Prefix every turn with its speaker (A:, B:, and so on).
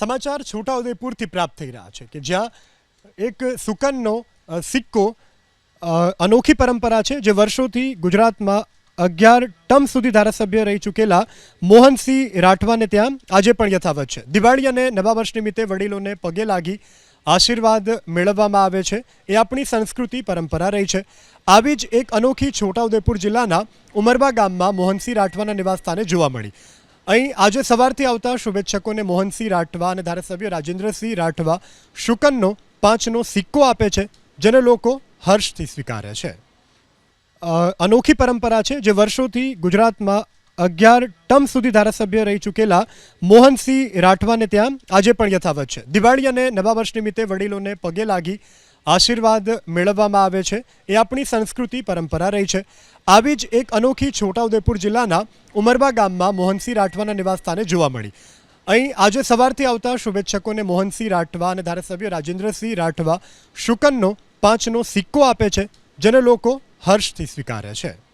A: સમાચાર છોટાઉદેપુરથી પ્રાપ્ત થઈ રહ્યા છે કે જ્યાં એક સુકનનો સિક્કો અનોખી પરંપરા છે જે વર્ષોથી ગુજરાતમાં અગિયાર ટર્મ સુધી ધારાસભ્ય રહી ચૂકેલા મોહનસિંહ રાઠવાને ત્યાં આજે પણ યથાવત છે. દિવાળી અને નવા વર્ષ નિમિત્તે વડીલોને પગે લાગી આશીર્વાદ મેળવવામાં આવે છે. એ આપણી સંસ્કૃતિ પરંપરા રહી છે. આવી જ એક અનોખી છોટાઉદેપુર જિલ્લાના ઉમરબા ગામમાં મોહનસિંહ રાઠવાના નિવાસસ્થાને જોવા મળી. અહીં આજે સવારથી આવતા શુભેચ્છકોને મોહનસિંહ રાઠવા અને ધારાસભ્ય રાજેન્દ્રસિંહ રાઠવા શુકનનો પાંચનો સિક્કો આપે છે, જેને લોકો હર્ષથી સ્વીકારે છે. અનોખી પરંપરા છે જે વર્ષોથી ગુજરાતમાં અગિયાર ટર્મ સુધી ધારાસભ્ય રહી ચૂકેલા મોહનસિંહ રાઠવાને ત્યાં આજે પણ યથાવત છે. દિવાળી અને નવા વર્ષ નિમિત્તે વડીલોને પગે લાગી આશીર્વાદ મેળવવામાં આવે છે. એ આપણી સંસ્કૃતિ પરંપરા રહી છે. આવી જ એક અનોખી છોટાઉદેપુર જિલ્લાના ઉમરબા ગામમાં મોહનસિંહ રાઠવાના નિવાસસ્થાને જોવા મળી. અહીં આજે સવારથી આવતા શુભેચ્છકોને મોહનસિંહ રાઠવા અને ધારાસભ્ય રાજેન્દ્રસિંહ રાઠવા શુકનનો પાંચનો સિક્કો આપે છે, જેને લોકો હર્ષથી સ્વીકારે છે.